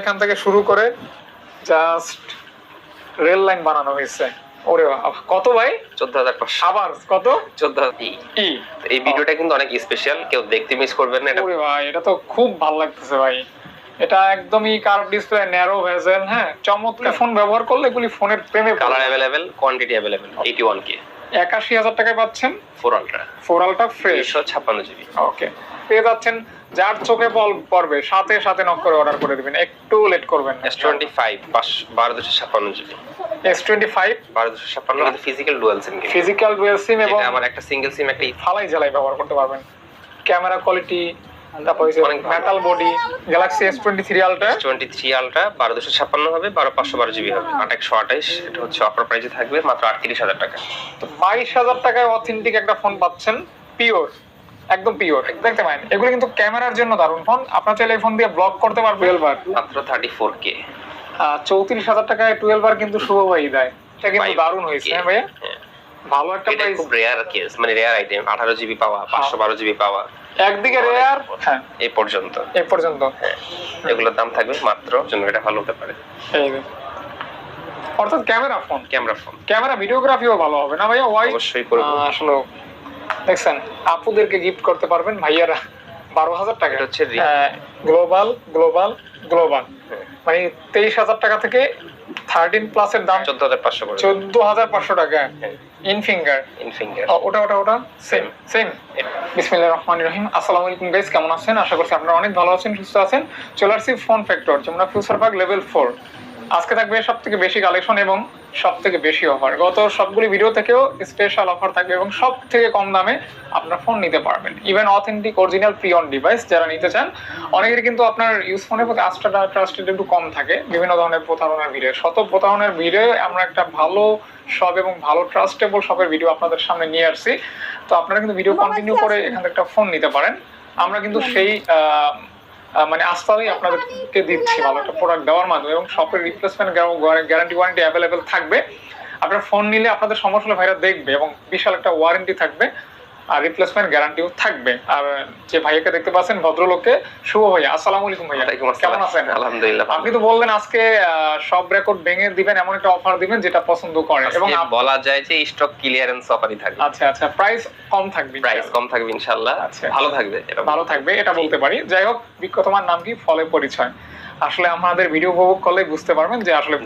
এখান থেকে শুরু করে জাস্ট রেল লাইন বানানো হয়েছে। ওরে কত ভাই? চোদ্দ হাজার পাঁচশো। আবার কত? চোদ্দ এই ভিডিওটা কিন্তু অনেক স্পেশাল কেউ দেখতে মিস করবেন না ওরে ভাই এটা তো খুব ভালো লাগতেছে ভাই। এটা একদমই কার্ভ ডিসপ্লে ন্যারো ভেজেল হ্যাঁ? চমৎকার ফোন ব্যবহার করলে এগুলি ফোনের প্রেমে colour available quantity available eighty one K একাশি হাজার টাকায় পাচ্ছেন? Four ultra four ultra fresh ছাপ্পান্ন জিবি ওকে পেয়ে যাচ্ছেন যার চোখে বল পড়বে সাথে সাথে নক করে অর্ডার করে দিবেন। একটু লেট করবেন এস টোয়েন্টি ফাইভ পাঁচ বারো দুশো ছাপ্পান্ন জিবি এস টোয়েন্টি ফাইভ বারো দুশো ছাপ্পান্ন physical dual SIM physical dual SIM এবং আমার একটা সিঙ্গেল সিম একটা ফালাই জ্বালাই ব্যবহার করতে পারবেন। ক্যামেরা কোয়ালিটি তারপর। Metal body Galaxy S twenty three ultra twenty three ultra বারো দুশো ছাপ্পান্ন হবে বারো পাঁচশো বারো জিবি হবে। আট একশো আঠাইশ এটা হচ্ছে অফার প্রাইসে থাকবে মাত্র আটত্রিশ হাজার টাকা। তো বাইশ হাজার টাকায় অথেন্টিক একটা ফোন পাচ্ছেন পিওর একদম পিওর দেখতে পারেন। এগুলো কিন্তু ক্যামেরার জন্য দারুণ। ফোন আপনার চাইলে এই ফোন দিয়ে ব্লগ করতে পারবেন। টুয়েলভ বার। মাত্র থার্টি ফোর কে চৌত্রিশ হাজার টাকায় টুয়েলভ বার কিন্তু শুভ ভাই দেয়। এটা কিন্তু দারুণ হয়েছে হ্যাঁ ভাইয়া? ভালো একটা প্রাইস খুব রেয়ার কেস মানে রেয়ার আইটেম আঠারো জিবি পাওয়া পাঁচশো বারো জিবি পাওয়া। একদিকে রেয়ার হ্যাঁ। এই পর্যন্ত। এই পর্যন্ত। হ্যাঁ। এগুলোর দাম থাকবে মাত্র জন্য এটা ভালো হতে পারে। অর্থাৎ camera phone. Camera phone. Camera ভিডিওগ্রাফিও ভালো হবে। না ভাইয়া ওয়াই অবশ্যই করব। আসলে দেখছেন আপুদেরকে গিফট করতে পারবেন ভাইয়ারা বারো হাজার টাকা। হচ্ছে গ্লোবাল গ্লোবাল গ্লোবাল। মানে তেইশ হাজার টাকা থেকে থার্টিন প্লাসের দাম চোদ্দ হাজার পাঁচশো চোদ্দ হাজার পাঁচশো টাকা। ইন ফিঙ্গার ইন ফিঙ্গার ওটা ওটা ওটা? সেম সেম বিসমিল্লাহ রহমান রহিম। আসসালামু আলাইকুম গাইস কেমন আছেন? আশা করছি আপনারা অনেক ভালো আছেন সুস্থ আছেন। চলে আসছি ফোন ফ্যাক্টর যেমন ফিউচার পার্ক লেভেল ফোর আজকে থাকবে সব থেকে বেশি কালেকশন এবং সব থেকে বেশি অফার গত সবগুলি ভিডিও থেকেও স্পেশাল অফার থাকবে এবং সব থেকে কম দামে আপনার ফোন নিতে পারবেন। Even authentic original pre owned device যারা নিতে চান অনেকের কিন্তু আপনার ইউজ ফোনের প্রতি আস্থা ট্রাস্টেড একটু কম থাকে। বিভিন্ন ধরনের প্রতারণার ভিডিও শত প্রতারণার ভিডিও আমরা একটা ভালো শপ এবং ভালো ট্রাস্টেবল শপের ভিডিও আপনাদের সামনে নিয়ে আসছি। তো আপনারা কিন্তু ভিডিও কন্টিনিউ করে এখান থেকে একটা ফোন নিতে পারেন। আমরা কিন্তু সেই মানে আস্থাই আপনাদেরকে দিচ্ছি ভালো একটা প্রোডাক্ট দেওয়ার মাধ্যমে এবং শপের রিপ্লেসমেন্ট গ্যারান্টি ওয়ারেন্টি অ্যাভেলেবেল থাকবে। আপনার ফোন নিলে আপনাদের সমস্যা হলে ভাইরা দেখবে এবং বিশাল একটা ওয়ারেন্টি থাকবে। আর রিপ্লেসমেন্ট গ্যারান্টিও থাকবে। আর যে ভাইয়াকে দেখতে পাচ্ছেন ভদ্রলোককে শুভ ভাইয়া। আসসালামু আলাইকুম ভাইয়া। কেমন আছেন? আলহামদুলিল্লাহ আপনি তো বললেন আজকে সব রেকর্ড ভেঙে দিবেন এমন একটা অফার দিবেন যেটা পছন্দ করে এবং বলা যায় যে স্টক ক্লিয়ারেন্স অফারই থাকবে। আচ্ছা আচ্ছা প্রাইস কম থাকবে প্রাইস কম থাকবে ইনশাআল্লাহ। আচ্ছা। ভালো থাকবে এটা ভালো থাকবে এটা বলতে পারি। যাই হোক বিক্ষ তোমার নাম কি? ফলে পরিচয়। আসলে আমাদের ভিডিও উপভোগ করলে বুঝতে পারবেন যে আসলে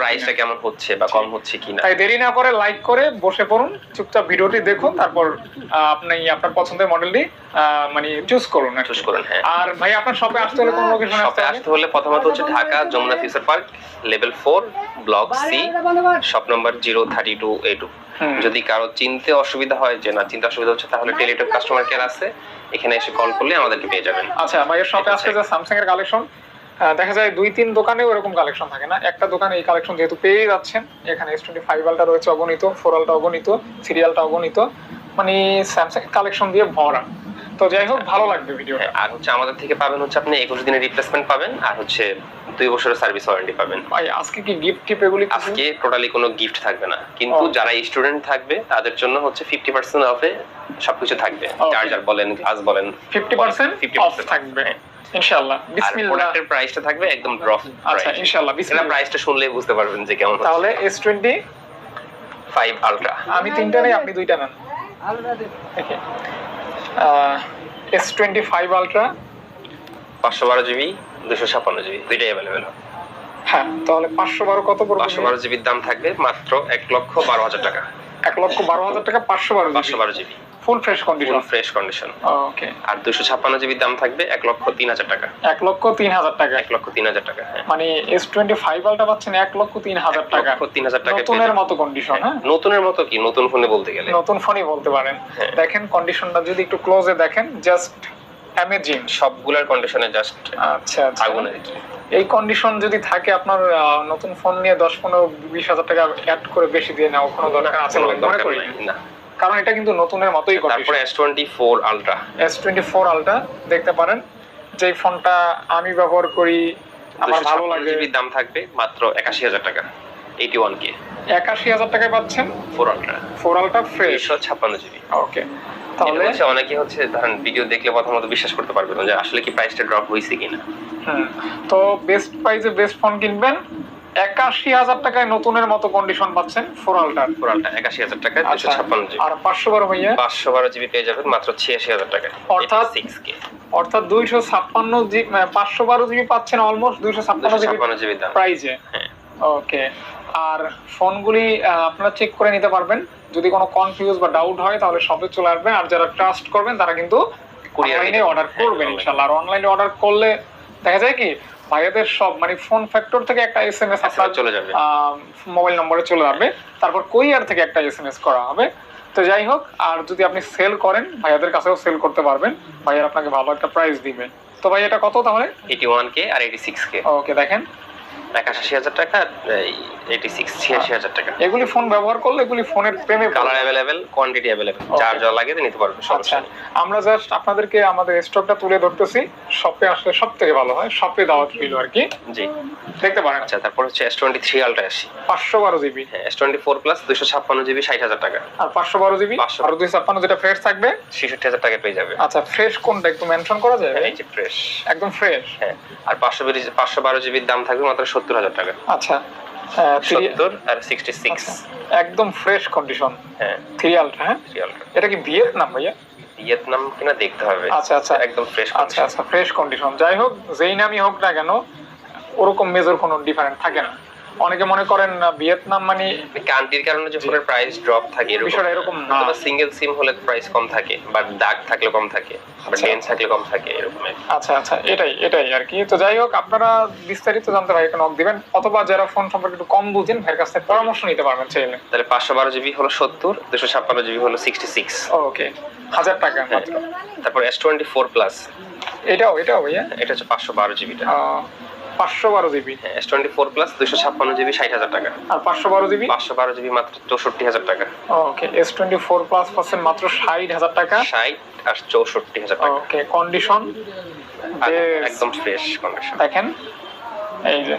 প্রাইসটা কেমন হচ্ছে বা কম হচ্ছে কিনা। তাই দেরি না করে লাইক করে বসে পড়ুন চুপচাপ ভিডিওটি দেখুন তারপর আপনি আপনার পছন্দের মডেলটি মানে চুজ করুন চুজ করুন হ্যাঁ। আর ভাই আপনার শপে আসতে হলে কোন লোকেশনে আসতে শপে আসতে হলে প্রথমত হচ্ছে Dhaka Jamuna Future Park level four block C shop number zero thirty two A two hmm. যদি কারও চিনতে অসুবিধা হয় যে না চিন্তা অসুবিধা হচ্ছে তাহলে টেলিটক কাস্টমার কেয়ার আছে। এখানে এসে কল করলে আমাদেরকে পেয়ে যাবেন। আচ্ছা ভাইয়ের শপে আজকে যে স্যামসাং এর কালেকশন দেখা যায় দুই তিন দোকানেও এরকম কালেকশন থাকে না। একটা দোকানে এই কালেকশন যেহেতু পেয়ে যাচ্ছেন এখানে এস টোয়েন্টি ফাইভ আলটা রয়েছে অগণিত ফোর আলটা অগণিত সিরিয়ালটা অগণিত মানে স্যামসাং কালেকশন দিয়ে ভরা। তো যাই হোক ভালো লাগবে ভিডিওটা। হ্যাঁ, আর হচ্ছে আমাদের থেকে পাবেন হচ্ছে আপনি একুশ দিনের রিপ্লেসমেন্ট পাবেন আর হচ্ছে দুই বছরের সার্ভিস ওয়ারেন্টি পাবেন। ভাই আজকে কি গিফট টিপ এগুলি আজকে টোটালি কোনো গিফট থাকবে না। কিন্তু যারা স্টুডেন্ট থাকবে তাদের জন্য হচ্ছে ফিফটি পার্সেন্ট অফে সবকিছু থাকবে। চার্জার বলেন গ্লাস বলেন। 50% ফিফটি অফ থাকবে। ইনশাআল্লাহ। আর বিসমিল্লাহ। প্রোডাক্টের প্রাইসটা থাকবে একদম ড্রপ আচ্ছা ইনশাআল্লাহ বিসমিল্লাহ। প্রাইসটা শুনলেই বুঝতে পারবেন যে কেমন তাহলে এস টোয়েন্টি ফাইভ আলট্রা আমি তিনটা নেই আপনি দুইটা নেন। এস টোয়েন্টি ফাইভ আলট্রা পাঁচশো বারো জিবি দুশো ছাপ্পান্ন জিবি দুইটাই অ্যাভেলেবেল হ্যাঁ তাহলে পাঁচশো বারো কত পড়বে? পাঁচশো বারো জিবির দাম থাকবে মাত্র এক লক্ষ বারো হাজার টাকা। এক লক্ষ বারো হাজার টাকা পাঁচশো বারো পাঁচশো বারো GB. Full fresh condition full fresh condition okay আর দাম থাকবে লক্ষ তিন হাজার টাকা। এক লক্ষ তিন হাজার টাকা। এক লক্ষ তিন হাজার টাকা হ্যাঁ। মানে এস টোয়েন্টি ফাইভ আলটা পাচ্ছেন লক্ষ তিন হাজার এক টাকা। লক্ষ টাকা নতুনের মতো কন্ডিশন হ্যাঁ নতুনের মতো কি? নতুন ফোনে বলতে গেলে। নতুন ফোনই বলতে পারেন। হ্যাঁ। দেখেন কন্ডিশনটা যদি একটু ক্লোজে দেখেন জাস্ট অ্যামেজিং সবগুলোর কন্ডিশনে জাস্ট আচ্ছা আচ্ছা। আগুন আর কি? এই কন্ডিশন যদি থাকে আপনার নতুন ফোন নিয়ে দশ পনেরো বিশ হাজার টাকা অ্যাড করে বেশি দিয়ে নেওয়া কোনো দরকার আছে মনে করি? না। কারণ এটা কিন্তু নতুনের মতোই তারপরে S twenty four ultra S twenty four ultra দেখতে পারেন। যে ফোনটা আমি ব্যবহার করি আমার ভালো লাগে। দাম থাকবে মাত্র একাশি হাজার টাকা এইটি ওয়ান কে একাশি হাজার টাকায় পাচ্ছেন? Four ultra four ultra fresh ছাপ্পান্ন জিবি ওকে তাহলে হচ্ছে অনেকে হচ্ছে ধরেন ভিডিও দেখলে প্রথমত বিশ্বাস করতে পারবে না যে আসলে কি প্রাইসটা ড্রপ হয়েছে কিনা। হুম, তো বেস্ট প্রাইসে বেস্ট ফোন কিনবেন একাশি হাজার টাকায় নতুনের মতো কন্ডিশন পাচ্ছেন ফোর আলটার ফোর আলট্রা একাশি হাজার টাকা দুশো আচ্ছা ছাপ্পান্ন জিবি। আর পাঁচশো বারো ভাইয়া? পাঁচশো বারো জিবি পেয়ে যাবেন মাত্র ছিয়াশি হাজার টাকায়। অর্থাৎ- সিক্স কে অর্থাৎ দুইশো ছাপ্পান্ন জিবি পাঁচশো বারো জিবি পাচ্ছেন অলমোস্ট দুইশো ছাপ্পান্ন জিবি প্রাইজে হ্যাঁ। ওকে আর ফোনগুলি আপনারা চেক করে নিতে পারবেন। যদি কোনো কনফিউজ বা ডাউট হয় তাহলে শপে চলে আসবেন। আর যারা ট্রাস্ট করবেন তারা কিন্তু অনলাইনে অর্ডার হ্যাঁ, করবেন ইনশাল্লাহ আর অনলাইনে অর্ডার করলে দেখা যায় কি ভাইয়াদের সব মানে ফোন ফ্যাক্টর থেকে একটা এস এম এস আপনার চলে যাবে। মোবাইল নম্বরে চলে যাবে। তারপর কোরিয়ার থেকে একটা এস এম এস করা হবে। তো যাই হোক আর যদি আপনি সেল করেন ভাইয়াদের কাছেও সেল করতে পারবেন। ভাইয়ার আপনাকে ভালো একটা প্রাইস দিবে। তো ভাই এটা কত তাহলে? এইটি ওয়ান কে আর এইটি সিক্স কে ওকে দেখেন। একাশি হাজার টাকা এইটি সিক্স ছিয়াশি হাজার টাকা। এগুলি ফোন ব্যবহার করলে এগুলি ফোনের প্রেমে কালার অ্যাভেলেবেল কোয়ান্টিটি অ্যাভেলেবেল. যার যা লাগে নিতে পারবেন আচ্ছা। সমস্যা আমরা জাস্ট আপনাদেরকে আমাদের স্টকটা তুলে ধরতেছি। শপে আসলে সব থেকে ভালো হয় শপে দাওয়াত রইল আর কি। জি। দেখতে পারেন। আচ্ছা তারপর হচ্ছে এস টোয়েন্টি থ্রি আলট্রা আসি পাঁচশো বারো জিবি। হ্যাঁ এস টোয়েন্টি ফোর প্লাস দুশো ছাপ্পান্ন জিবি ষাট হাজার টাকা। আর পাঁচশো বারো জিবি? 512 আর দুই ছাপ্পান্ন যেটা ফ্রেশ থাকবে? ছেষট্টি হাজার টাকা পেয়ে যাবে। আচ্ছা ফ্রেশ কোনটা একটু মেনশন করা যায়? হ্যাঁ, এই যে ফ্রেশ একদম ফ্রেশ হ্যাঁ আর পাঁচশো পাঁচশো বারো জিবির দাম থাকবে মাত্র সত্তর হাজার টাকা। আচ্ছা সত্তর আর সিক্সটি সিক্স আচ্ছা, একদম ফ্রেশ কন্ডিশন হ্যাঁ। থ্রি আলট্রা হ্যাঁ? থ্রি আলট্রা এটা কি ভিয়েতনাম ভাইয়া? ভিয়েতনাম কিনা দেখতে হবে। আচ্ছা, আচ্ছা। একদম ফ্রেশ আচ্ছা আচ্ছা ফ্রেশ কন্ডিশন যাই হোক যেই নামই হোক না কেন ওরকম মেজর কোনো ডিফারেন্ট থাকে না। অনেকে মনে করেন ভিয়েতনাম মানে কান্ট্রির কারণে যে ফোনের প্রাইস ড্রপ থাকে এরকম। বিষয়টা এরকম না। সিঙ্গেল সিম হলে প্রাইস কম থাকে বা দাগ থাকলে কম থাকে বা আচ্ছা। ডেন্স থাকলে কম থাকে এরকম আচ্ছা আচ্ছা এটাই এটাই আর কি। তো যাই হোক আপনারা বিস্তারিত জানতে ভাই নক দিবেন। অথবা যারা ফোন সম্পর্কে একটু কম বুঝেন ভাইয়ের কাছ থেকে পরামর্শ নিতে পারবেন চাইলে। তাহলে পাঁচশো বারো জিবি হলো সত্তর দুশো ছাপ্পান্ন জিবি হলো সিক্সটি সিক্স ওকে হাজার টাকা মাত্র। তারপর এস টোয়েন্টি ফোর প্লাস এটাও এটাও ভাইয়া? এটা হচ্ছে পাঁচশো বারো জিবিটা পাঁচশো বারো GB. S twenty four plus দুশো ছাপ্পান্ন জিবি ষাট হাজার টাকা। আর পাঁচশো বারো জিবি? পাঁচশো বারো জিবি মাত্র চৌষট্টি হাজার টাকা। Okay S twenty four plus পাচ্ছেন মাত্র ষাট হাজার টাকা। ষাট আর চৌষট্টি হাজার টাকা। ওকে কন্ডিশন একদম ফ্রেশ কন্ডিশন দেখেন এই যে।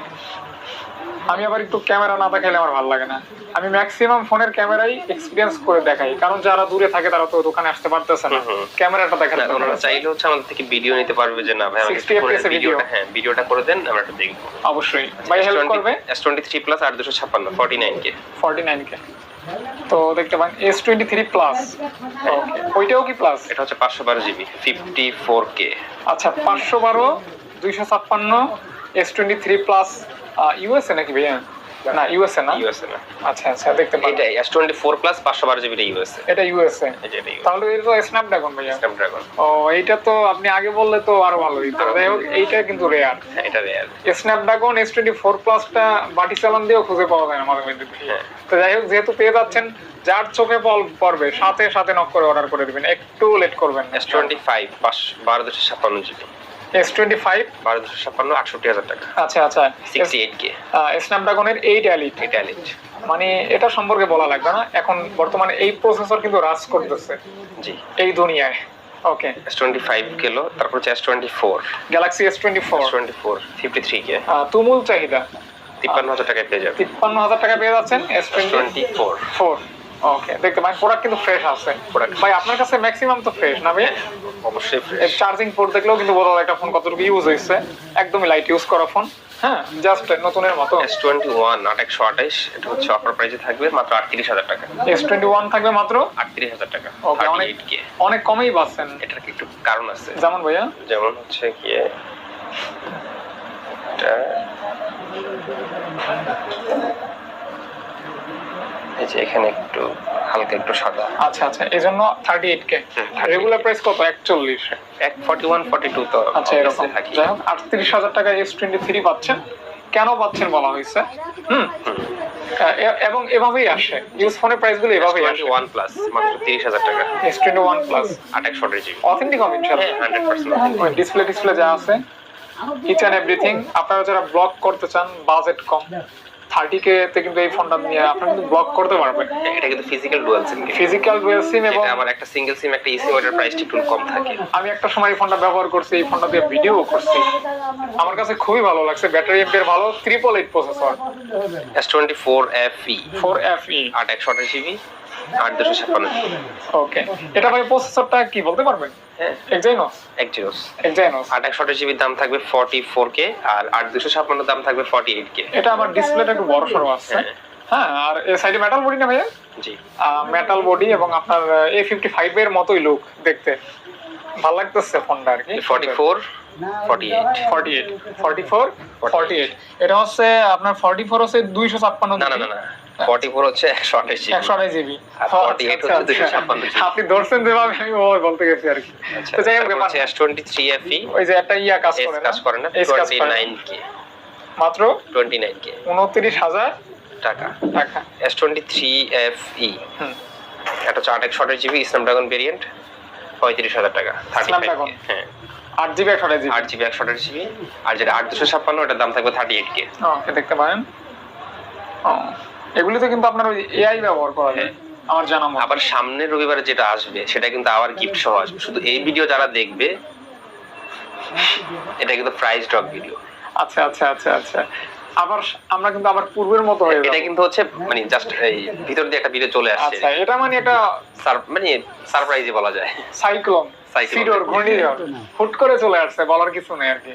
আমি আবার একটু ক্যামেরা না দেখাইলে আমার ভালো লাগে না। আমি ম্যাক্সিমাম ফোনের ক্যামেরাই এক্সপিরিয়েন্স করে দেখাই। কারণ যারা দূরে থাকে তারা তো দোকানে আসতে পারতেছে না। ক্যামেরাটা দেখাতে ওনারা। চাইলে হচ্ছে আমাদের থেকে ভিডিও নিতে পারবে যে না ভাই 60 FPS এ ভিডিওটা হ্যাঁ ভিডিওটা করে দেন আমরা একটু দেখব। অবশ্যই। ভাই হেল্প করবে? এস টোয়েন্টি থ্রি প্লাস আর দুশো ছাপ্পান্ন forty nine K forty nine K তো দেখতে পান এস টোয়েন্টি থ্রি প্লাস ওইটাও কি প্লাস এটা হচ্ছে পাঁচশো বারো জিবি ফিফটি ফোর কে আচ্ছা পাঁচশো বারো দুইশো ছাপ্পান্ন S twenty three plus USA নাকি ভাইয়া? না। ইউএসএ না? ইউএসএ না। আচ্ছা আচ্ছা দেখতে এটা এস টোয়েন্টি ফোর প্লাস পাঁচশো বারো জিবিটা ইউএসএ এটা ইউএসএ এটা তাহলে এটা তো স্ন্যাপড্রাগন ভাইয়া। স্ন্যাপড্রাগন ও এইটা তো আপনি আগে বললে তো আরও ভালো হইতো। যাই হোক এইটা কিন্তু রেয়ার হ্যাঁ এটা rare Snapdragon S twenty four প্লাসটা বাটি চালান দিয়েও খুঁজে পাওয়া যায় না মাঝে মধ্যে হ্যাঁ। তো যাই হোক যেহেতু পেয়ে যাচ্ছেন যার চোখে বল পড়বে সাথে সাথে নক করে অর্ডার করে দিবেন। একটু লেট করবেন এস টোয়েন্টি ফাইভ পাঁচ বারো দুশো ছাপ্পান্ন জিবি। S twenty five? বারো দুশো ছাপ্পান্ন আটষট্টি হাজার টাকা। আচ্ছা আচ্ছা। সিক্সটি এইট কে স্ন্যাপড্রাগনের এইট এলিট এটা লিট মানে এটা সম্পর্কে বলা লাগবে না। এখন বর্তমানে এই প্রসেসর কিন্তু রাজ করতেছে। জি। এই দুনিয়ায়। ওকে এস টোয়েন্টি ফাইভ গেলো তারপর হচ্ছে S twenty four Galaxy S twenty four twenty four fifty three K তুমুল চাহিদা। তিপ্পান্ন হাজার টাকায় পেয়ে যাবে তিপ্পান্ন হাজার টাকা পেয়ে যাচ্ছেন S twenty four four okay দেখতে পাই প্রোডাক্ট কিন্তু ফ্রেশ আছে Product. ভাই আপনার কাছে ম্যাক্সিমাম তো ফ্রেশ না ভাই? অবশ্যই ফ্রেশ চার্জিং পোর্ট দেখলেও কিন্তু যায় একটা ফোন কতটুকু ইউজ হয়েছে। একদমই লাইট ইউজ করা ফোন হ্যাঁ? জাস্ট নতুনের মতো। এস টোয়েন্টি ওয়ান আট একশো আঠাইশ এটা হচ্ছে অফার প্রাইসে থাকবে মাত্র আটত্রিশ হাজার টাকা। এস টোয়েন্টি ওয়ান থাকবে মাত্র? আটত্রিশ হাজার টাকা। ওকে অনেক কে অনেক কমেই পাচ্ছেন। এটার কি একটু কারণ আছে? যেমন ভাইয়া? যেমন হচ্ছে গিয়ে এটা এই যে এখানে একটু হালকা একটু সাদা। আচ্ছা আচ্ছা এই জন্য thirty eight K regular price কত? একচল্লিশ। এক ফর্টি ওয়ান ফর্টি টু তো আচ্ছা এরকম। যাই হোক আটত্রিশ হাজার টাকা পাচ্ছেন। কেন পাচ্ছেন বলা হয়েছে? হুম? এবং এভাবেই আসে। ইউজ ফোনের প্রাইসগুলো এভাবেই আসে। ওয়ান প্লাস মাত্র তিরিশ হাজার টাকা। এস টোয়েন্টি ওয়ান প্লাস আট একশো জিবি। অথেন্টিক হবে হান্ড্রেড পার্সেন্ট ডিসপ্লে ডিসপ্লে যা আছে ইচ এভরিথিং আপনারা যারা ব্লগ করতে চান বাজেট কম। থার্টি কে তে কিন্তু এই ফোনটা নিয়ে আপনি কিন্তু ব্লক করতে পারবেন। এটা কিন্তু physical dual SIM physical dual SIM এবং আমার একটা সিঙ্গেল সিম একটা ইসি ওটার প্রাইস একটু কম থাকে। আমি একটা সময় এই ফোনটা ব্যবহার করছি এই ফোনটা দিয়ে ভিডিও করছি। আমার কাছে খুবই ভালো লাগছে ব্যাটারি এমপির ভালো triple eight processor S twenty four F E four F E আট একশো আঠাশ জিবি আট দুশো ছাপ্পান্ন। ওকে এটা ভাই প্রসেসরটা কি বলতে পারবেন? এক্সাইনোস এক জিরোস এক্সাইনোস আট একশো জিবির দাম থাকবে ফর্টি ফোর কে আর আট দুশো ছাপ্পান্ন দাম থাকবে ফর্টি এইট কে এটা আমার ডিসপ্লেটা একটু বড় সড়ো আছে। হ্যাঁ। হ্যাঁ আর এর সাইডে মেটাল বডি না ভাইয়া? জি। মেটাল বডি এবং আপনার এ ফিফটি ফাইভ এর মতোই লুক দেখতে। ভালো লাগতেছে ফোনটা আর কি? ফর্টি ফোর এটা হচ্ছে আপনার ফর্টি ফোর হচ্ছে দুইশো ছাপ্পান্ন না না না। ফর্টি ফোর হচ্ছে একশো আঠাশ জিবি। একশো আড়াই জিবি। আর 48 হচ্ছে 256 GB আপনি ধরছেন যেভাবে আমি ওই বলতে গেছি আর কি। আচ্ছা তো যাই হোক ব্যাপার S twenty three F E ওই যে একটা ইয়া কাজ করে কাজ করে না টোয়েন্টি নাইন কে মাত্র? টোয়েন্টি নাইন কে উনত্রিশ হাজার টাকা। টাকা। S twenty three F E hmm. এটা হচ্ছে আট একশো আঠাশ জিবি স্ন্যাপড্রাগন ভেরিয়েন্ট পঁয়ত্রিশ হাজার টাকা থার্টি ফাইভ হ্যাঁ। আট জিবি একশো জিবি। আট জিবি একশো আঠাশ জিবি। আর যেটা আট দুশো ছাপ্পান্ন ওটার দাম থাকবে থার্টি এইট কে দেখতে পারেন। ও। এগুলিতে কিন্তু আপনার ওই এআই ব্যবহার করা যায়। আমার জানা মতো। আবার সামনের রবিবারে যেটা আসবে সেটা কিন্তু আবার গিফট সহ আসবে। শুধু এই ভিডিও যারা দেখবে এটা কিন্তু প্রাইস ড্রপ ভিডিও আচ্ছা আচ্ছা আচ্ছা আচ্ছা। আবার আমরা কিন্তু আবার পূর্বের মতো হয়ে এটা কিন্তু হচ্ছে মানে জাস্ট এই ভিতর দিয়ে একটা ভিডিও চলে আসছে। আচ্ছা এটা মানে এটা সার- মানে সারপ্রাইজই বলা যায়। Cyclone Cyclone। সিডোর ঘূর্ণিঝড়। হুট করে চলে আসছে বলার কিছু নেই আর কি।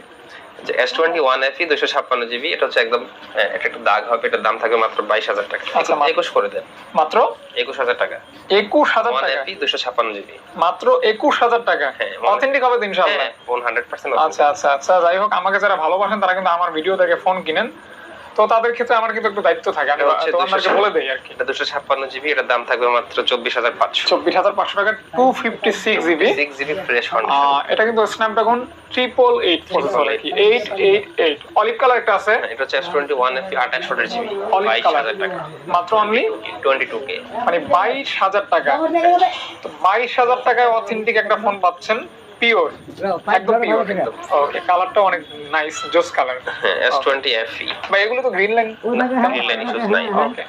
এস টোয়েন্টি ওয়ান এফি দুশো ছাপ্পান্ন জিবি এটা হচ্ছে একদম হ্যাঁ, এটা একটা দাগ হবে এটার দাম থাকবে মাত্র বাইশ হাজার টাকা। আচ্ছা, একুশ করে দেন। মাত্র? একুশ হাজার টাকা। একুশ হাজার টাকা? এফি দুশো ছাপ্পান্ন জিবি মাত্র একুশ হাজার টাকা? হ্যাঁ, অথেন্টিক হবে ইনশাআল্লাহ? হ্যাঁ ওয়ান হান্ড্রেড পার্সেন্ট আচ্ছা আচ্ছা আচ্ছা যাই হোক আমাকে যারা ভালোবাসেন তারা কিন্তু আমার ভিডিও থেকে ফোন কিনেন। তো তাদের ক্ষেত্রে আমার কিন্তু একটু দায়িত্ব থাকে। আমি তোমাদেরকে বলে দেই আর কি। এটা দুশো ছাপ্পান্ন জিবি এটার দাম থাকবে মাত্র চব্বিশ হাজার পাঁচশো। চব্বিশ হাজার পাঁচশো টাকা two fifty six GB six GB fresh এটা কিন্তু স্ন্যাপড্রাগন ট্রিপল এইট প্রসেসর আর কি। Eight eight eight olive colour একটা আছে। এটা হচ্ছে এস টোয়েন্টি ওয়ান এফি একশো জিবি বাইশ হাজার টাকা। মাত্র অনলি টোয়েন্টি টু কে মানে বাইশ হাজার টাকা। তো বাইশ হাজার টাকায় অথেন্টিক একটা ফোন পাচ্ছেন। পিওর একদম পিওর ওকে কালারটা অনেক নাইস জোস কালার হ্যাঁ এস টোয়েন্টি এফি ভাই এগুলো তো green line green line issues নাই। ওকে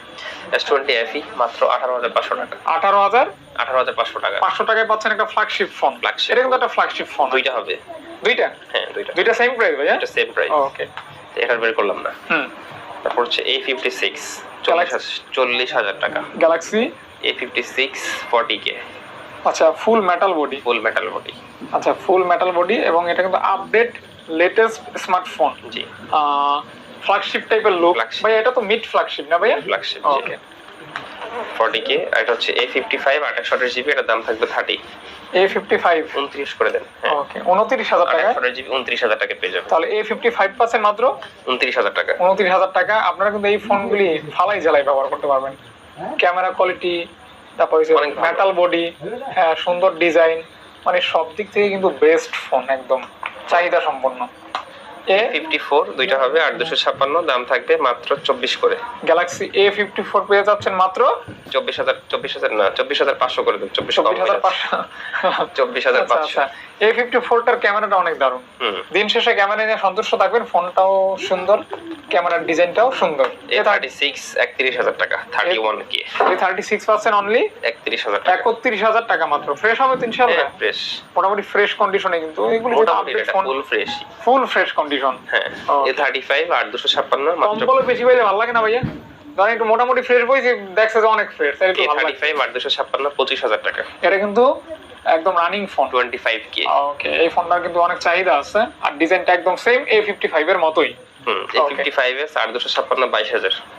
এস টোয়েন্টি এফি মাত্র আঠারো হাজার পাঁচশো টাকা। আঠারো হাজার? আঠারো হাজার পাঁচশো টাকা। পাঁচশো টাকায় পাচ্ছেন একটা ফ্ল্যাগশিপ ফোন Flagship এটা কিন্তু একটা ফ্ল্যাগশিপ ফোন দুইটা হবে। দুইটা? হ্যাঁ দুইটা। দুইটা সেম প্রাইস ভাইয়া? এটা সেম প্রাইস ওকে এটা বের করলাম না। হুম। তারপর হচ্ছে এ ফিফটি সিক্স চল্লিশ হাজার চল্লিশ হাজার টাকা। Galaxy A fifty six forty K আচ্ছা full metal body full metal body আচ্ছা ফুল মেটাল বডি এবং এটা কিন্তু আপডেট লেটেস্ট স্মার্টফোন জি। ফ্ল্যাগশিপ টাইপের লুক. ভাই এটা তো মিড ফ্ল্যাগশিপ না ভাইয়া? ফ্ল্যাগশিপ ওকে ফর্টি কে এটা হচ্ছে এ ফিফটি ফাইভ আঠাশ আঠাশ জিবি এটার দাম থাকবে থার্টি এ ফিফটি ফাইভ উনত্রিশ করে দেন হ্যাঁ। ওকে উনত্রিশ হাজার টাকা আঠাশ জিবি উনত্রিশ হাজার টাকা পেয়ে যাবেন। তাহলে এ ফিফটি ফাইভ মাত্র? উনত্রিশ হাজার টাকা। উনত্রিশ হাজার টাকা। আপনারা কিন্তু এই ফোনগুলি ফালাই জ্বালাই ব্যবহার করতে পারবেন। ক্যামেরা কোয়ালিটি তারপর মেটাল বডি হ্যাঁ সুন্দর ডিজাইন মানে সব দিক থেকে কিন্তু বেস্ট ফোন একদম চাহিদা সম্পন্ন। এ? ফিফটি ফোর দুইটা হবে আট দুশো ছাপ্পান্ন দাম থাকবে মাত্র চব্বিশ করে। গ্যালাক্সি এ ফিফটি ফোর পেয়ে যাচ্ছেন মাত্র? চব্বিশ হাজার চব্বিশ হাজার না চব্বিশ হাজার পাঁচশো করে দেবেন চব্বিশ হাজার পাঁচশো। চব্বিশ হাজার আচ্ছা পাঁচশো। আচ্ছা এ ফিফটি ফোরটার ক্যামেরাটা অনেক দারুণ। দিন শেষে ক্যামেরা নিয়ে সন্তুষ্ট থাকবেন ফোনটাও সুন্দর ক্যামেরার ডিজাইনটাও সুন্দর। এ থার্টি সিক্স একত্রিশ হাজার টাকা thirty one K? A thirty six percent only একত্রিশ হাজার টাকা। একত্রিশ হাজার টাকা মাত্র। ফ্রেশ হবে তিনশো হ্যাঁ ফ্রেশ মোটামুটি ফ্রেশ কন্ডিশনে কিন্তু এগুলো full fresh full fresh condition হ্যাঁ এ থার্টি ফাইভ আর দুশো ছাপ্পান্ন মাত্র বেশি পাইলে ভালো লাগে না ভাইয়া? ধরেন একটু মোটামুটি ফ্রেশ বইছি দেখছে যে অনেক ফ্রেশ থার্টি ফাইভ আর দুশো ছাপ্পান্ন পঁচিশ হাজার টাকা। এটা কিন্তু একদম running phone twenty five K okay এই ফোনটার কিন্তু অনেক চাহিদা আছে আর ডিজাইনটা একদম সেম এ ফিফটি ফাইভ এর মতোই। হুম A Okay. Fifty five S আর দুশো ছাপ্পান্ন বাইশ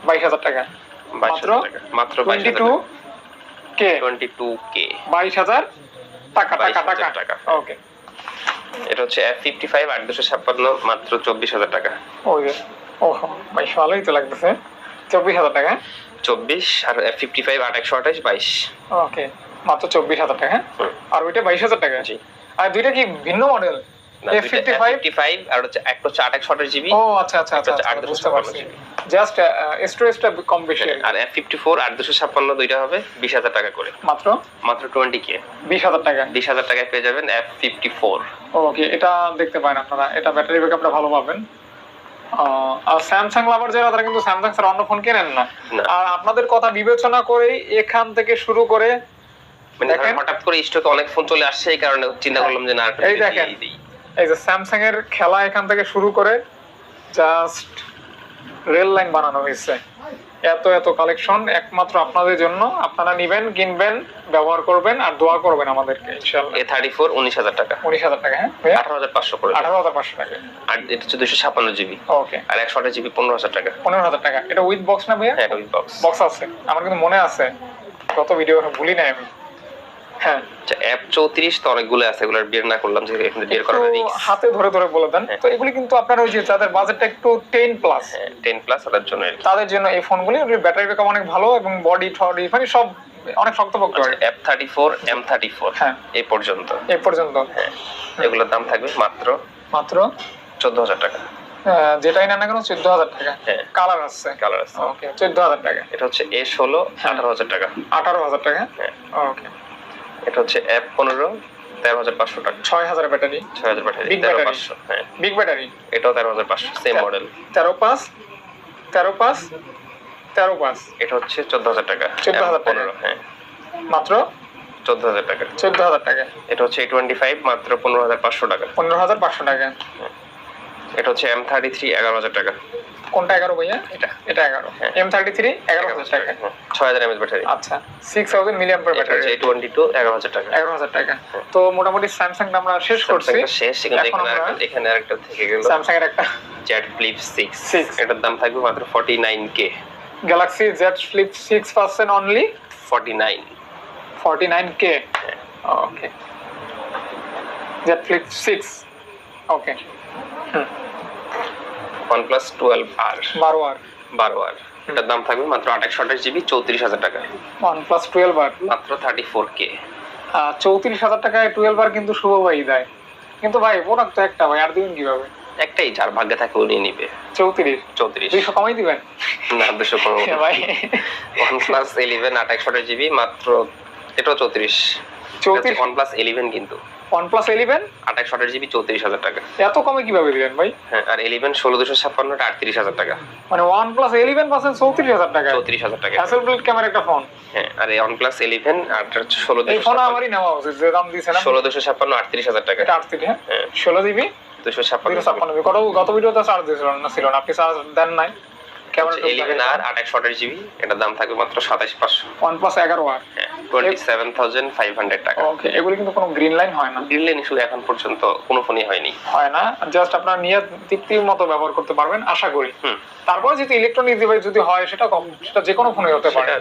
বাইশ হাজার টাকা। বাইশ মাত্র মাত্র বাইশ টোয়েন্টি হাজার two K twenty two K বাইশ হাজার টাকা টাকা টাকা। ওকে এটা হচ্ছে এফ ফিফটি ফাইভ আর দুশো ছাপ্পান্ন মাত্র চব্বিশ হাজার টাকা। ওই যে ও বাইশ ভালোই তো লাগতেছে। চব্বিশ হাজার টাকা। চব্বিশ আর এফ ফিফটি ফাইভ আট একশো আঠাশ বাইশ। ওকে মাত্র চব্বিশ হাজার টাকা হ্যাঁ? আর ওইটা বাইশ হাজার টাকা। জি। আর দুইটা কি ভিন্ন মডেল আচ্ছা আচ্ছা আচ্ছা একটা হচ্ছে আট দুশো বুঝতে পারছি। ছাপ্পান্ন জাস্ট স্টোরেজটা কম বেশি আর এফ ফিফটি ফোর আর দুশো ছাপ্পান্ন দুইটা হবে বিশ হাজার টাকা করে। মাত্র? মাত্র টোয়েন্টি কে বিশ হাজার টাকা। বিশ হাজার টাকায় পেয়ে যাবেন এফ ফিফটি ফোর ওকে এটা দেখতে পারেন আপনারা। এটা ব্যাটারি ব্যাকআপটা ভালো পাবেন। আর স্যামসাং লাভার যারা তারা কিন্তু স্যামসাং ছাড়া অন্য ফোন কেনেন না। না। আর আপনাদের কথা বিবেচনা করেই এখান থেকে শুরু করে মানে হঠাৎ করে স্টকে অনেক ফোন চলে আসছে এই কারণে চিন্তা করলাম যে না এই দেখেন। এই যে স্যামসাং এর খেলা এখান থেকে শুরু করে জাস্ট রেল লাইন বানানো হয়েছে। এত এত কালেকশন একমাত্র আপনাদের জন্য। আপনারা নিবেন কিনবেন ব্যবহার করবেন আর দোয়া করবেন আমাদেরকে ইনশাল্লাহ এ থার্টি ফোর উনিশ হাজার টাকা। উনিশ হাজার টাকা হ্যাঁ? ভাইয়া? আঠারো হাজার পাঁচশো করে। আঠারো হাজার পাঁচশো টাকা। আর এটা হচ্ছে দুশো ছাপ্পান্ন জিবি। ওকে আর একশো আঠাশ জিবি পনেরো হাজার টাকা। পনেরো হাজার টাকা। এটা উইথ বক্স না ভাইয়া? হ্যাঁ উইথ বক্স বক্স আছে। আমার কিন্তু মনে আছে। কত ভিডিও ভুলি নাই আমি। হ্যাঁ। আচ্ছা অ্যাপ চৌত্রিশ তো অনেকগুলো আছে এগুলো বের না করলাম যে এখানে বের হাতে ধরে ধরে বলে দেন। হ্যাঁ। তো এগুলি কিন্তু আপনার ওই যে যাদের বাজেটটা একটু টেন প্লাস হ্যাঁ টেন প্লাস তাদের জন্য তাদের জন্য এই ফোনগুলি ব্যাটারি ব্যাকআপ অনেক ভালো এবং বডি টডি মানে সব অনেক শক্তপোক্ত হয় F thirty four M thirty four হ্যাঁ। এই পর্যন্ত। এই পর্যন্ত। হ্যাঁ এগুলোর দাম থাকবে মাত্র মাত্র? চোদ্দ হাজার টাকা যেটাই না না কেন চোদ্দ হাজার টাকা। হ্যাঁ। কালার আসছে। কালার আছে ওকে চোদ্দ হাজার টাকা। এটা হচ্ছে এ ষোলো হ্যাঁ। আঠারো হাজার টাকা। আঠারো হাজার টাকা? হ্যাঁ। ওকে এটা হচ্ছে অ্যাপ পনেরো তেরো হাজার পাঁচশো টাকা। ছয় হাজার ব্যাটারি। ছয় হাজার ব্যাটারি তেরো। পাঁচশো হ্যাঁ। বিগ ব্যাটারি এটাও তেরো হাজার পাঁচশো সেম হ্যাঁ। মডেল তেরো পাঁচ তেরো পাঁচ তেরো পাঁচ। এটা হচ্ছে চোদ্দ হাজার টাকা 14,000 টাকা। পনেরো হ্যাঁ। মাত্র? চোদ্দ হাজার টাকা। চোদ্দ হাজার টাকা। এটা হচ্ছে টোয়েন্টি ফাইভ মাত্র পনেরো হাজার পাঁচশো টাকা। পনেরো হাজার পাঁচশো টাকা। এটা হচ্ছে এম থার্টি থ্রি এগারো হাজার টাকা। কোনটা এগারো ভাইয়া? এটা এটা এগারো। হ্যাঁ। এম থার্টি থ্রি এগারো হাজার টাকা। হ্যাঁ, ছয় হাজার এমএচ ব্যাটারি আচ্ছা six thousand milliamp per battery হচ্ছে এ টোয়েন্টি টু এগারো হাজার টাকা। এগারো হাজার টাকা। তো মোটামুটি স্যামসাংটা আমরা শেষ করছি। শেষ এখানে আরেকটা- থেকে গেল। স্যামসাং এর একটা। Z flip six Six। এটার দাম থাকবে মাত্র forty nine K Galaxy Z Flip six percent only forty nine forty nine K okay Z Flip six okay OnePlus twelve আর বারো আর বারো আর এটার দাম থাকবে মাত্র আঠাশ আঠাশ জিবি চৌত্রিশ হাজার টাকা। ওয়ান প্লাস টুয়েলভ আর মাত্র থার্টি ফোর কে চৌত্রিশ হাজার টাকায় টুয়েলভ আর কিন্তু শুভ ভাই দেয়। কিন্তু ভাই প্রোডাক্ট তো একটা ভাই আর দিবেন কীভাবে? একটাই যার ভাগ্যে থাকে উনি নিবে। চৌত্রিশ? চৌত্রিশ। দুইশো কমাই দিবেন? না দুশো পনেরো ভাই। ওয়ান প্লাস ইলেভেন আঠাশ আঠাশ জিবি মাত্র এটাও চৌত্রিশ। চৌত্রিশ প্লাস কিন্তু। ওয়ান প্লাস ইলেভেন আঠাশ আঠাশ জিবি চৌত্রিশ হাজার টাকা। এত কমে কীভাবে দিলেন ভাই? হ্যাঁ আর ইলেভেন ষোলো দুশো ছাপ্পান্নটা আটত্রিশ হাজার টাকা। মানে ওয়ান প্লাস ইলেভেন চৌত্রিশ হাজার টাকা। চৌত্রিশ হাজার টাকা। হ্যাসেল প্লেট ক্যামেরা একটা ফোন হ্যাঁ আর এই আর ষোলো এই ফোন আমারই নেওয়া উচিত যে দাম দিয়েছে ষোলো দুশো ছাপ্পান্ন আটত্রিশ হাজার টাকা। আটত্রিশ হ্যাঁ? হ্যাঁ। ষোলো জিবি দুশো ছাপ্পান্ন। কত গত ভিডিওতে চার্জ দিয়েছিল না ছিল না। আপনি চার্জ দেন নাই। ইলেভেন আর আঠাশ আঠাশ জিবি এটার দাম থাকবে মাত্র সাতাশ পাঁচশো। ওয়ান প্লাস এগারো আর? Twenty seven thousand five hundred টাকা। ওকে এগুলি কিন্তু কোনো গ্রিন লাইন হয় না। শুধু এখন পর্যন্ত কোনো ফোনই হয়নি। হয় না জাস্ট আপনার নিয়ে তৃপ্তির মতো ব্যবহার করতে পারবেন আশা করি। তারপরে ইলেকট্রনিক ডিভাইস যদি হয় সেটা কম সেটা যে কোনো ফোনে হতে পারে।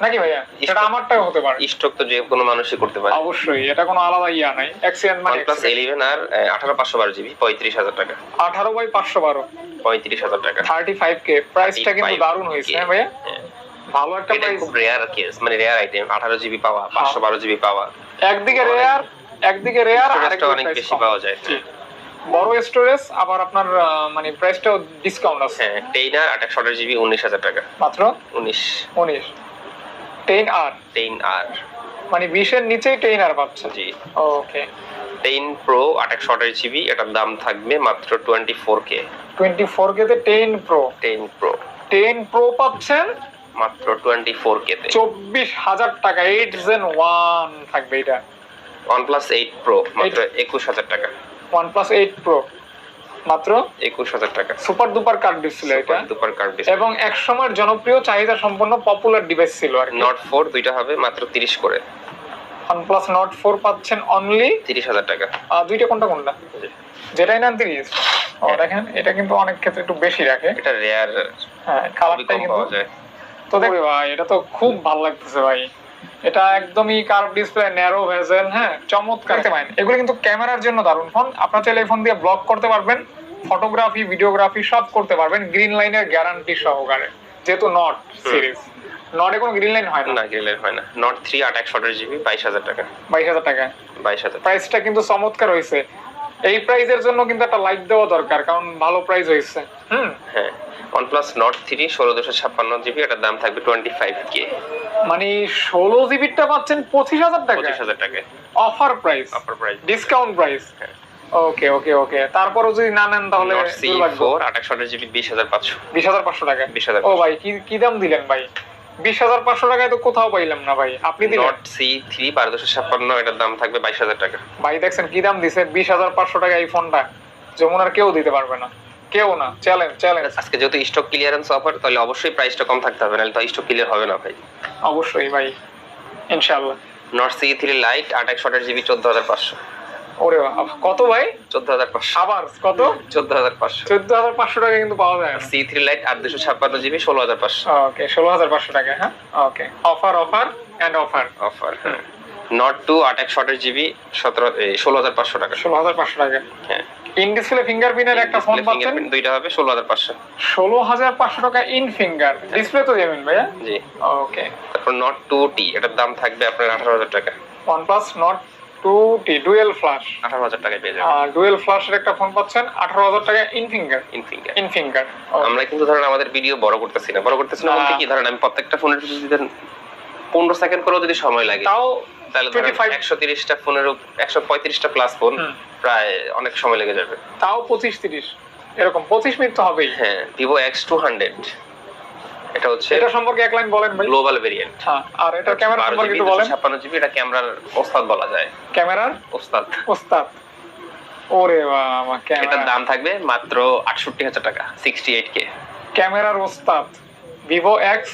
নাকি ভাইয়া? সেটা আমারটাও হতে পারে। স্টক তো যে কোনো মানুষই করতে পারে। অবশ্যই এটা কোনো আলাদা ইয়া নাই। অ্যাক্সিডেন্ট মানে প্লাস ইলেভেন আর আঠারো পাঁচশো বারো জিবি পঁয়ত্রিশ হাজার টাকা। আঠারো বাই পাঁচশো বারো। পঁয়ত্রিশ হাজার টাকা। থার্টি ফাইভ কে প্রাইসটা কিন্তু দারুণ হয়েছে হ্যাঁ ভাইয়া? হ্যাঁ। ভালো একটা প্রাইস খুব রেয়ার কেস মানে রেয়ার আইটেম আঠারো জিবি পাওয়া পাঁচশো বারো জিবি পাওয়া। একদিকে রেয়ার একদিকে রেয়ার অনেক বেশি পাওয়া যায় বড় স্টোরেজ আবার আপনার মানে প্রাইসটাও ডিসকাউন্ট আছে। হ্যাঁ টেন আর আঠাশ জিবি উনিশ হাজার টাকা। মাত্র? উনিশ। উনিশ। টেন আর টেন আর মানে বিশের নিচেই টেন আর পাচ্ছে। জি। ওকে টেন প্রো আঠাশ আঠাশ জিবি এটার দাম থাকবে মাত্র twenty four K twenty four কেতে ten pro ten pro ten pro পাচ্ছেন? মাত্র টোয়েন্টি ফোর কেতে চব্বিশ হাজার টাকা এইট জেন ওয়ান থাকবে এটা। ওয়ান প্লাস এইট প্রো মাত্র একুশ হাজার টাকা। ওয়ান প্লাস এইট প্রো মাত্র একুশ হাজার টাকা। সুপার দুপার কার্ড ডিসপ্লে এটা। দুপার কার্ড এবং এক সময়ের জনপ্রিয় চাহিদা সম্পন্ন পপুলার ডিভাইস ছিল আর নট ফোর দুইটা হবে মাত্র তিরিশ করে। OnePlus Nord 4 পাচ্ছেন অনলি তিরিশ হাজার টাকা। দুইটা কোনটা কোনটা? যেটাই নেন তিরিশ ও হ্যাঁ। দেখেন এটা কিন্তু অনেক ক্ষেত্রে একটু বেশি রাখে। এটা রেয়ার হ্যাঁ কম কিন্তু পাওয়া যায়। তো দেখবে ভাই এটা তো খুব ভালো লাগতেছে ভাই। এটা একদমই কার্ভ ডিসপ্লে ন্যারো ভেজেল হ্যাঁ চমৎকার মাইন এগুলো কিন্তু ক্যামেরার জন্য দারুণ ফোন আপনার চাইলে এই ফোন দিয়ে ব্লগ করতে পারবেন ফটোগ্রাফি ভিডিওগ্রাফি সব করতে পারবেন গ্রিন লাইনের গ্যারান্টি সহকারে যেহেতু নট সিরিজ নটে কোনো গ্রিন লাইন হয় না? না গেলের হয় না। নট থ্রি আট একশো আঠাশ জিবি বাইশ হাজার টাকা। বাইশ হাজার টাকা। বাইশ হাজার প্রাইসটা কিন্তু চমৎকার হয়েছে। এই প্রাইসের জন্য কিন্তু একটা লাইক দেওয়া দরকার কারণ ভালো প্রাইস হয়েছে। হুম? হ্যাঁ। ওয়ানপ্লাস নট থ্রি ষোলো দুশো ছাপ্পান্ন জিবি এটার দাম থাকবে টোয়েন্টি ফাইভ কে মানে ষোলো পাচ্ছেন পঁচিশ হাজার টাকা পঁচিশ হাজার টাকায়। Offer price offer price discount price. Okay okay okay তারপরও যদি না নেন তাহলে সি ফোর আঠাশশো জিবি বিশ হাজার পাঁচশো। বিশ হাজার পাঁচশো টাকা বিশ হাজার ও ভাই কি কি দাম দিলেন ভাই? বিশ হাজার পাঁচশো টাকায় তো কোথাও পাইলাম না ভাই। আপনি নট সি থ্রি বারো দুশো ছাপ্পান্ন এটার দাম থাকবে বাইশ হাজার টাকা। ভাই দেখছেন কি দাম দিছে? বিশ হাজার পাঁচশো টাকা এই ফোনটা যমুনার কেউ দিতে পারবে না। কেউ না চ্যালেঞ্জ চ্যালেঞ্জ আজকে যেহেতু স্টক ক্লিয়ারেন্স অফার তাহলে অবশ্যই প্রাইসটা কম থাকতে হবে নাহলে তো স্টক ক্লিয়ার হবে না ভাই। অবশ্যই ভাই ইনশাআল্লাহ। নট সি থ্রি লাইট আট একশো আঠাশ জিবি চোদ্দ হাজার পাঁচশো। ওরে কত ভাই? চোদ্দ হাজার পাঁচশো। আবার কত? চোদ্দ হাজার পাঁচশো। চোদ্দ হাজার পাঁচশো টাকা কিন্তু পাওয়া যায় সি থ্রি লাইট আট দুশো ছাপ্পান্ন জিবি ষোলো হাজার পাঁচশো। ওকে ষোলো হাজার পাঁচশো টাকা হ্যাঁ? Okay offer offer and offer offer not two আট একশো আঠাশ জিবি সতেরো ষোলো হাজার পাঁচশো টাকা। ষোলো হাজার পাঁচশো টাকা। ইন ডিসপ্লে ফিঙ্গারপ্রিন্টের একটা ফোন পাচ্ছেন? দুইটা হবে ষোলো হাজার পাঁচশো। ষোলো হাজার পাঁচশো টাকা ইন ফিঙ্গার ডিসপ্লে তো যাবেন ভাইয়া? জি। ওকে তারপর নট এটার দাম থাকবে আপনার আঠারো হাজার টাকা। ডুয়েল ফ্ল্যাশ আঠারো হাজার টাকায় পেয়ে যাবেন। আর ডুয়েল ফ্ল্যাশের একটা ফোন পাচ্ছেন আঠারো হাজার টাকা in finger in finger in finger আমরা কিন্তু ধরেন আমাদের ভিডিও বড় করতেছি না। বড় করতেছি না বলতে কি? ধরেন আমি প্রত্যেকটা ফোনের যদি পনেরো সেকেন্ড করেও যদি সময় লাগে তাও তাহলে ধরেন 25 একশো তিরিশটা ফোনের একশো পঁয়ত্রিশটা প্লাস ফোন প্রায় অনেক সময় লেগে যাবে। তাও পঁচিশ তিরিশ। এরকম পঁচিশ মিনিট তো হবেই। হ্যাঁ ভিভো এক্স টু হান্ড্রেড এটা হচ্ছে এটা সম্পর্কে এক লাইন বলেন ভাই। গ্লোবাল ভেরিয়েন্ট হ্যাঁ আর এটা ক্যামেরা সম্পর্কে একটু বলেন। ছাপ্পান্ন জিবি এটা ক্যামেরার ওস্তাদ বলা যায়। ক্যামেরার? ওস্তাদ। ওস্তাদ। ওরে বাবা এটার ক্যামেরা দাম থাকবে মাত্র আটষট্টি হাজার টাকা সিক্সটি এইট কে ক্যামেরার ওস্তাদ ভিভো এক্স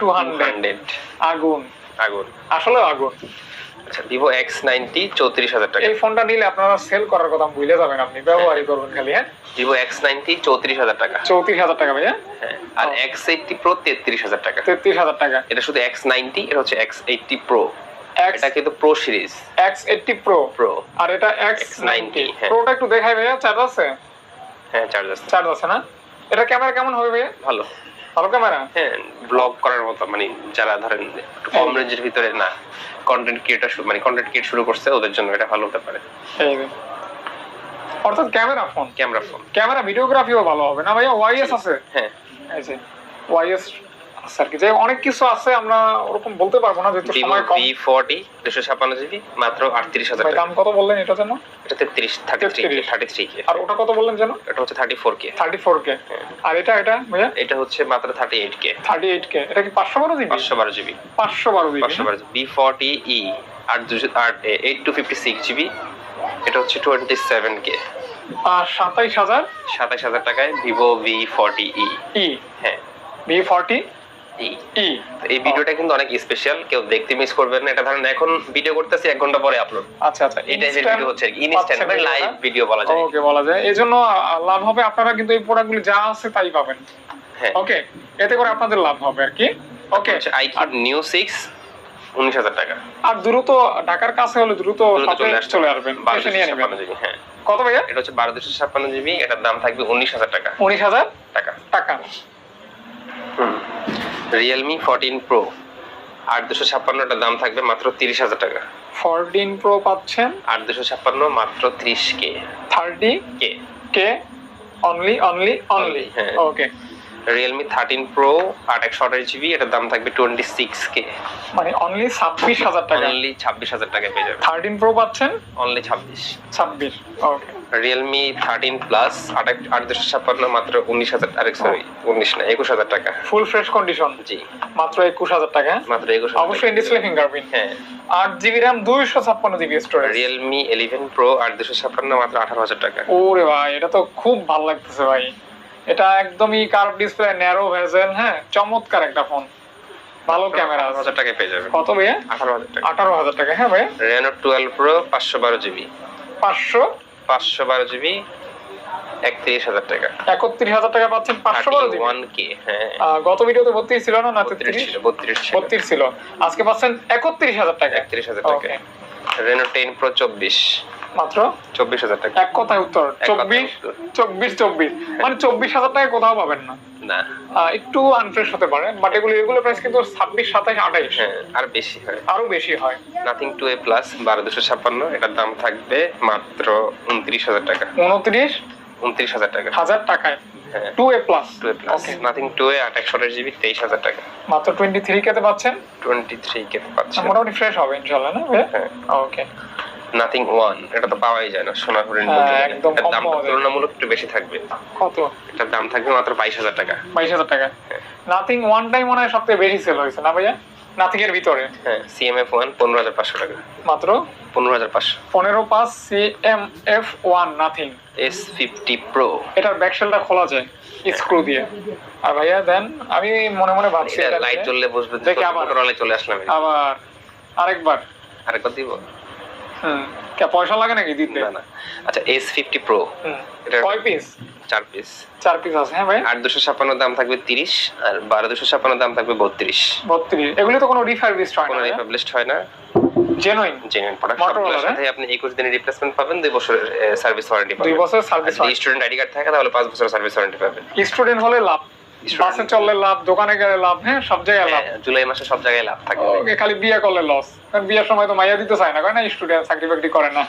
টু হান্ড্রেড আগুন। আগুন। আসলে আগুন। আচ্ছা ভিভো এক্স নাইনটি চৌত্রিশ হাজার টাকা। এই ফোনটা নিলে আপনারা সেল করার কথা ভুলে যাবেন আপনি ব্যবহারই করবেন খালি হ্যাঁ? ভিভো এক্স নাইনটি চৌত্রিশ হাজার টাকা। চৌত্রিশ হাজার টাকা ভাইয়া? হ্যাঁ আর এক্স এইটটি প্রো তেত্রিশ হাজার টাকা। তেত্রিশ হাজার টাকা। এটা শুধু এক্স নাইনটি এটা হচ্ছে এক্স এইটটি প্রো এটা কিন্তু pro series X eighty pro pro আর এটা এক্স নাইনটি। প্রোটা একটু দেখাই ভাইয়া চার্জ আছে? হ্যাঁ চার্জ আছে। চার্জ আছে না? এটা ক্যামেরা কেমন হবে ভাইয়া? ভালো। ভালো ক্যামেরা হ্যাঁ ব্লগ করার মতো মানে যারা ধরেন একটু কম রেঞ্জের ভিতরে না কন্টেন্ট ক্রিয়েটার মানে কন্টেন্ট ক্রিয়েট শুরু করছে ওদের জন্য এটা ভালো হতে পারে। অর্থাৎ camera phone camera phone camera ভিডিওগ্রাফিও ভালো হবে। না ভাইয়া ওয়াইএস আছে? হ্যাঁ। ওয়াইএস আছে আর কি। যে অনেক কিছু আছে আমরা ওরকম বলতে পারব না যেহেতু সময় কম। ভি ফোর্টি দুশো ছাপ্পান্ন জিবি মাত্র আটত্রিশ হাজার দাম কত বললেন এটা যেন? এটা তেত্রিশ thirty three thirty three K আর ওটা কত বললেন যেন? এটা হচ্ছে thirty four K thirty four K আর এটা এটা ভাইয়া? এটা হচ্ছে মাত্র thirty eight K thirty eight K এটা কি পাঁচশো বারো জিবি পাঁচশো বারো জিবি পাঁচশো বারো জিবি পাঁচশো বারো বি ফর্টি ই আট দুশো আট eight two fifty six GB এটা হচ্ছে টোয়েন্টি সেভেন কে আর সাতাইশ হাজার? সাতাশ হাজার টাকায় ভিভো ভি ফর্টি ই হ্যাঁ। বি ফর্টি ই এই ভিডিওটা কিন্তু অনেক স্পেশাল কেউ দেখতে মিস করবেন না। এটা ধরেন এখন ভিডিও করতেছি এক ঘণ্টা পরে আপলোড আচ্ছা আচ্ছা এই টাইপের ভিডিও হচ্ছে ইনস্ট্যান্ট মানে লাইভ ভিডিও বলা যায়। ওকে বলা যায়। এই জন্য লাভ হবে আপনারা কিন্তু এই প্রোডাক্টগুলি যা আছে তাই পাবেন। হ্যাঁ। ওকে এতে করে আপনাদের লাভ হবে আর কি। ওকে হচ্ছে আইকিউ নিউ সিক্স উনিশ হাজার টাকা। আর দ্রুত ঢাকার কাছে হলে দ্রুত চলে চলে আসবেন। দুশো নিয়ে নেবেন। হ্যাঁ। কত ভাইয়া? এটা হচ্ছে বারো দুশো ছাপ্পান্ন জিবি এটার দাম থাকবে উনিশ হাজার টাকা। উনিশ হাজার? টাকা। টাকা। রিয়েলমি ফোরটিন প্রো আট দুশো ছাপ্পান্নটার দাম থাকবে মাত্র তিরিশ হাজার টাকা। ফোরটিন প্রো পাচ্ছেন? আট দুশো ছাপ্পান্ন মাত্র ত্রিশ K. Thirty K. K? Only only only হ্যাঁ। ওকে রিয়েলমি থার্টিন প্রো আট একশো আঠাশ জিবি এটার দাম থাকবে টোয়েন্টি সিক্স কে। মানে অনলি ছাব্বিশ হাজার টাকা। অনলি ছাব্বিশ হাজার টাকায় পেয়ে যাবে থার্টিন প্রো পাচ্ছেন? অনলি ছাব্বিশ। ছাব্বিশ ওকে রিয়েলমি থার্টিন প্লাস আট এক- আট দুশো ছাপ্পান্ন মাত্র উনিশ হাজার আরেক সরি উনিশ না একুশ হাজার টাকা। ফুল ফ্রেশ কন্ডিশন জি। মাত্র একুশ হাজার টাকা মাত্র একুশ অবশ্যই ডিসপ্লে ফিঙ্গারপ্রিন্ট হ্যাঁ। আট জিবি র্যাম দুইশো ছাপ্পান্ন GB storage Realme eleven pro আট দুশো ছাপ্পান্ন মাত্র আঠারো হাজার টাকা। ওরে ভাই এটা তো খুব ভালো লাগতেছে ভাই। এটা একদমই কার্ভ ডিসপ্লে ন্যারো ভেজেল হ্যাঁ? চমৎকার একটা ফোন ভালো ক্যামেরা হাজার টাকায় পেয়ে যাবে কত ভাইয়া? আঠারো হাজার টাকা। আঠারো হাজার টাকা হ্যাঁ ভাইয়া? রেনো টুয়েলভ প্রো পাঁচশো বারো জিবি পাঁচশো পাঁচশো বারো জিবি একত্রিশ হাজার টাকা। একত্রিশ হাজার টাকা পাচ্ছেন পাঁচশো বারো জিবি ওয়ান কে হ্যাঁ। গত ভিডিওতে বত্রিশ ছিল না না তেত্রিশ ছিল বত্রিশ ছিল। বত্রিশ ছিল। আজকে পাচ্ছেন একত্রিশ হাজার টাকা। একত্রিশ হাজার টাকা। রেনো টেন প্রো চব্বিশ। মাত্র? চব্বিশ হাজার টাকা। এক কথায় উত্তর চব্বিশ চব্বিশ চব্বিশ। মানে চব্বিশ হাজার টাকা কোথাও পাবেন না। না। একটু আনফ্রেশ হতে পারে বাট এগুলো এগুলো প্রাইস কিন্তু ছাব্বিশ সাতাশ আঠাইশ হ্যাঁ আর বেশি হয়। আরও বেশি হয়। নাথিং টু এ প্লাস বারো দুশো ছাপ্পান্ন এটার দাম থাকবে মাত্র উনত্রিশ হাজার টাকা। উনত্রিশ? উনত্রিশ হাজার টাকা। হাজার টাকায়? Two A plus two A plus Nothing two A আট একশো আঠাশ জিবি তেইশ হাজার টাকা। মাত্র টোয়েন্টি থ্রি কেতে পাচ্ছেন? টোয়েন্টি থ্রি কে পাচ্ছে মোটামুটি ফ্রেশ হবে ইনশাল্লাহ না ওকে নাথিং ওয়ান এটা তো পাওয়াই যায় না সোনার হরিণ হ্যাঁ। একদম যায়। তুলনামূলক একটু বেশি থাকবে। কত? এটার দাম থাকবে মাত্র বাইশ হাজার টাকা। বাইশ হাজার টাকা। নাথিং ওয়ান টাইম মনে হয় সবথেকে বেশি সেল হয়েছে না ভাইয়া? নাথিং এর ভিতরে। হ্যাঁ সিএমএফ ওয়ান পনেরো হাজার পাঁচশো টাকা। মাত্র? পনেরো হাজার পাঁচশো। পনেরো পাঁচ C M F one Nothing S fifty pro এটার ব্যাকশেলটা খোলা যায় স্ক্রু দিয়ে। আর ভাইয়া দেন আমি মনে মনে ভাবছি লাইট। জ্বললে বসবে দেখি আবার। চলে আসলাম আবার। আরেকবার। আরেকবার দিব? পয়সা লাগে নাকি দিতে? না না। আচ্ছা এস ফিফটি প্রো এটা- কয় পিস চার পিস চার পিস আছে হ্যাঁ ভাই? আট দুশো ছাপ্পান্ন দাম থাকবে তিরিশ আর বারো দুশো ছাপ্পান্ন দাম থাকবে বত্রিশ। বত্রিশ। এগুলি তো কোনো রিফারবিস্ট হয় কোনো না রিপাবলিশড হয় না। জেনুইন জেনুইন প্রোডাক্ট সবগুলোর হ্যাঁ? সাথে আপনি একুশ দিনের রিপ্লেসমেন্ট পাবেন দুই বছরের সার্ভিস ওয়ারেন্টি দুই পাবেন। বছর সার্ভিস যদি স্টুডেন্ট আইডি কার্ড থাকে তাহলে পাঁচ বছরের সার্ভিস ওয়ারেন্টি পাবেন। স্টুডেন্ট হলে লাভ। বাসে চললে লাভ দোকানে গেলে লাভ হ্যাঁ সব জায়গায় লাভ। হ্যাঁ, জুলাই মাসে সব জায়গায় লাভ ওকে খালি বিয়ে করলে লস কারণ বিয়ের সময় তো মাইয়া দিতে চায় না কারণ স্টুডেন্ট চাকরি বাকরি করে না।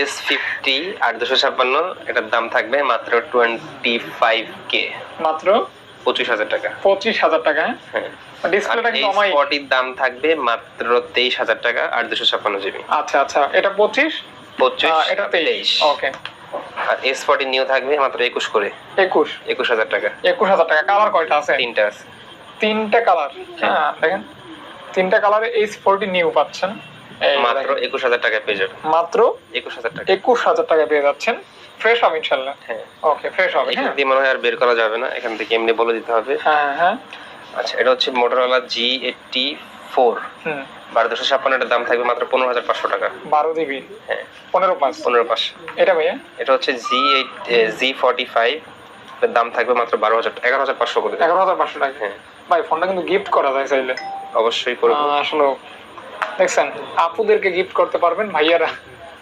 এস ফিফটি আট দুশো ছাপ্পান্ন এটার দাম থাকবে মাত্র টোয়েন্টি ফাইভ কে মাত্র? পঁচিশ হাজার টাকা। পঁচিশ হাজার টাকা হ্যাঁ? ডিসপ্লেটা আমায় ফর্টির দাম থাকবে মাত্র তেইশ হাজার টাকা আট দুশো ছাপ্পান্ন জিবি। আচ্ছা আচ্ছা এটা পঁচিশ? পঁচিশ এটা তেইশ। ওকে আর এস ফর্টি নিউ থাকবে মাত্র একুশ করে। একুশ। একুশ হাজার টাকা। একুশ হাজার টাকা। কালার কয়টা আছে? তিনটা আছে। তিনটা কালার হ্যাঁ দেখেন। তিনটা কালারে এইচ ফোরটি নিউ পাচ্ছেন। মাত্র। একুশ হাজার টাকায় পেয়ে যাবেন। মাত্র একুশ হাজার টাকা। একুশ হাজার টাকা পেয়ে যাচ্ছেন। ফ্রেশ হবে ইনশাল্লাহ হ্যাঁ। ওকে ফ্রেশ হবে এখান হ্যাঁ। দিয়ে মনে হয় আর বের করা যাবে না। এখান থেকে এমনি বলে দিতে হবে। হ্যাঁ হ্যাঁ। আচ্ছা এটা হচ্ছে মোটরওয়ালা জি এইটটি ফোর হুম। বারো দুশো ছাপ্পান্নটার দাম থাকবে মাত্র পনেরো হাজার পাঁচশো টাকা। বারো জিবি? হ্যাঁ। পনেরো পাঁচ? পনেরো পাঁচশো এটা ভাইয়া? এটা হচ্ছে G eight G forty five দাম থাকবে মাত্র বারো হাজার এগারো হাজার পাঁচশো করে এগারো হাজার পাঁচশো টাকা? হ্যাঁ। ভাই ফোনটা কিন্তু গিফট করা যায় চাইলে। অবশ্যই করব। আসলে দেখছেন আপুদেরকে গিফট করতে পারবেন ভাইয়ারা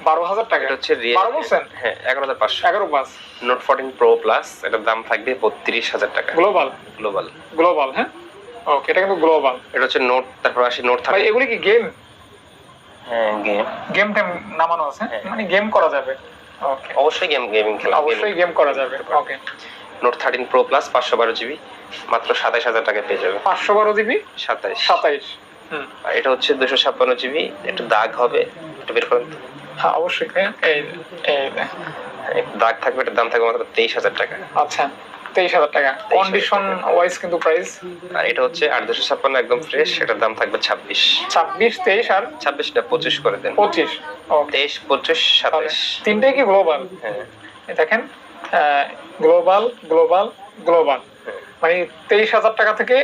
বারো হাজার টাকা। এটা হচ্ছে রিয়েল বারো বলছেন? হ্যাঁ এগারো হাজার পাঁচশো। এগারো পাঁচ। নোট ফোরটিন প্রো প্লাস এটার দাম থাকবে বত্রিশ হাজার টাকা। গ্লোবাল গ্লোবাল গ্লোবাল হ্যাঁ? ওকে এটা কিন্তু গ্লোবাল এটা হচ্ছে নোট তারপর আসি নোট ভাই এগুলি কি গেম হ্যাঁ গেম গেম টেম নামানো আছে? হ্যাঁ। মানে গেম করা যাবে। ওকে অবশ্যই গেম গেমিং খেলা অবশ্যই গেম করা যাবে। Okay Note thirteen pro plus পাঁচশো বারো জিবি মাত্র সাতাইশ হাজার টাকায় পেয়ে যাবে। পাঁচশো বারো জিবি সাতাইশ। সাতাইশ। হুম। আর এটা হচ্ছে দুশো ছাপ্পান্ন জিবি একটু দাগ হবে একটু বের করেন হ্যাঁ অবশ্যই। দাগ থাকবে এটার দাম থাকবে মাত্র তেইশ হাজার টাকা। আচ্ছা। তেইশ হাজার টাকা। কন্ডিশন ওয়াইজ কিন্তু প্রাইস আর এটা হচ্ছে আট দুশো ছাপ্পান্ন একদম ফ্রেশ এটার দাম থাকবে ছাব্বিশ। ছাব্বিশ তেইশ আর ছাব্বিশটা পঁচিশ করে দেন। পঁচিশ তেইশ পঁচিশ সাতাশ। তিনটাই কি গ্লোবাল হ্যাঁ। দেখেন গ্লোবাল গ্লোবাল গ্লোবাল। মানে তেইশ হাজার টাকা থেকে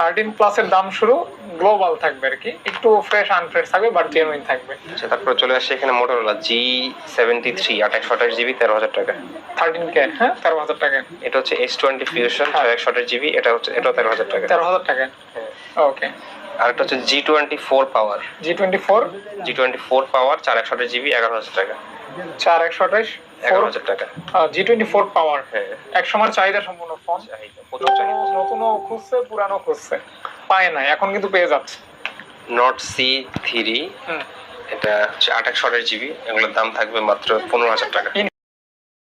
থার্টিন প্লাসের দাম শুরু গ্লোবাল থাকবে আর কি। একটু ফ্রেশ আনফ্রেশ থাকবে বাট জেনুইন থাকবে। আচ্ছা তারপরে চলে আসছে এখানে মোটরোলা জি সেভেন্টি থ্রি আঠাশ আঠাশ জিবি তেরো হাজার টাকা। থার্টিন কে হ্যাঁ তেরো হাজার টাকা। এটা হচ্ছে এস টোয়েন্টি ফিউশন হ্যাঁ। একশো আঠাশ জিবি এটা হচ্ছে এটাও তেরো হাজার টাকা। তেরো হাজার টাকা। হ্যাঁ। ওকে আর একটা হচ্ছে G twenty four power G twenty four G twenty four power চার একশো আঠাশ জিবি এগারো হাজার টাকা। চার একশো আঠাশ এগারো হাজার টাকা। জি টোয়েন্টি ফোর পাওয়ার হ্যাঁ। এক সময় চাহিদা সম্পূর্ণ ফোন নতুনও খুঁজছে পুরানো খুঁজছে। পায় না এখন কিন্তু পেয়ে যাচ্ছে। নট সি থ্রি এটা হচ্ছে আঠাশ জিবি এগুলোর দাম থাকবে মাত্র পনেরো হাজার টাকা।